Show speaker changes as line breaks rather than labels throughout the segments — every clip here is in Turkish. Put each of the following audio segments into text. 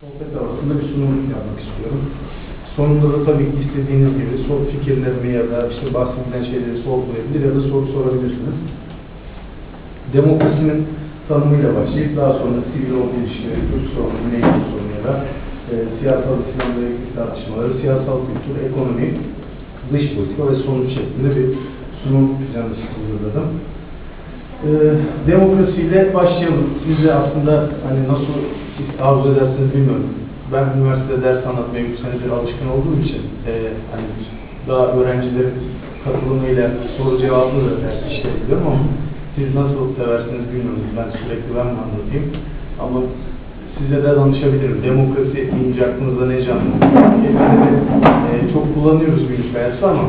sohbet arasında bir sunum yapmak istiyorum. Sonunda da tabii ki istediğiniz gibi soru fikirlerimi ya da işte bahsedilen şeyleri sorgulayabilir ya da soru sorabilirsiniz. Demokrasinin tanımıyla başlayıp daha sonra sivil olgu ilişkileri, Türk sorunu, Güney Türk sorunu ya da e, siyasal İslam'la tartışmaları, siyasal kültür, ekonomi, dış politika ve sonuç şeklinde bir sunum planı hazırladım. Ee, demokrasiyle başlayalım. Siz de aslında hani nasıl arzu edersiniz bilmiyorum. Ben üniversitede ders anlatmaya 3 senedir alışkın olduğum için e, hani daha öğrencilerin katılımıyla soru cevabını da ders işleyebiliyorum ama siz nasıl seversiniz bilmiyorum. Ben sürekli ben mi anlatayım? Ama size de danışabilirim. Demokrasi deyince aklınızda ne canlı? E, çok kullanıyoruz günlük hayatta ama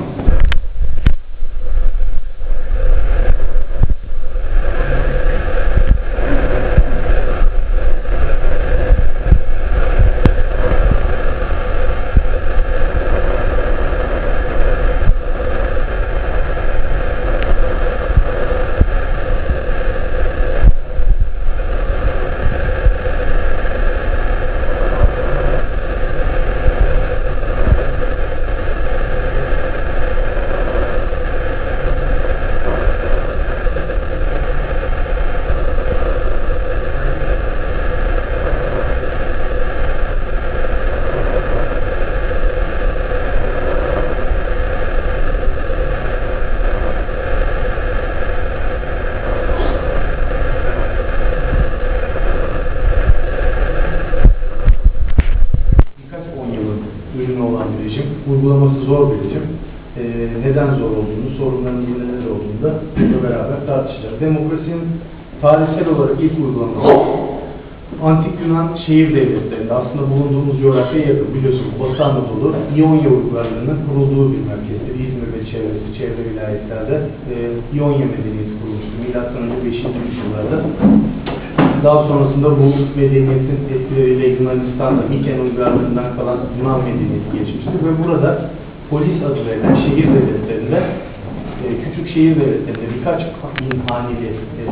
Uygulaması zor bir rejim. Ee, neden zor olduğunu, sorunların neler olduğunu da beraber tartışacağız. Demokrasinin tarihsel olarak ilk uygulaması Antik Yunan şehir devletlerinde aslında bulunduğumuz coğrafyaya yakın biliyorsunuz Batı Anadolu İonya uygarlığının kurulduğu bir merkezdir. İzmir ve çevresi, çevre vilayetlerde e, İonya medeniyeti kurulmuştur. Milattan önce 5. yüzyıllarda daha sonrasında bu medeniyetin etkileriyle Yunanistan'da Miken uygarlığından kalan Yunan medeniyeti geçmiştir ve burada polis adı verilen şehir devletlerinde e, küçük şehir devletlerinde birkaç bin haneli e,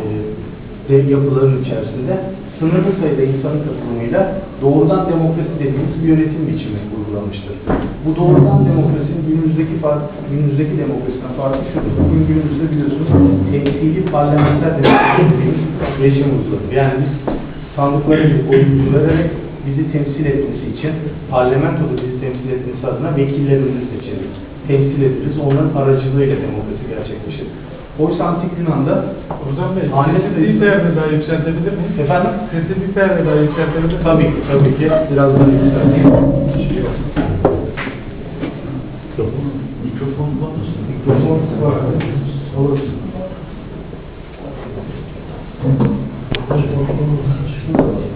dev yapıların içerisinde sınırlı sayıda insanın katılımıyla doğrudan demokrasi dediğimiz bir yönetim biçimi uygulanmıştır. Bu doğrudan demokrasinin günümüzdeki fark, günümüzdeki demokrasiden farkı şudur. Bugün günümüzde biliyorsunuz temsili parlamenter demokrasi rejim uyguladı. Yani biz sandıklara bir oyuncu vererek bizi temsil etmesi için parlamentoda bizi temsil etmesi adına vekillerimizi seçeriz. Temsil ederiz. Onların aracılığıyla demokrasi gerçekleşir. Oysa Antik Yunan'da
Hocam Bey, bir
sayısı-
perde daha yükseltebilir miyiz?
efendim
Sesi bir perde daha yükseltebilir miyiz?
Tabii ki, tabii ki. Biraz daha yükselteyim. Şey yok.
Mikrofon var mı?
Mikrofon var. Olur. Obrigado.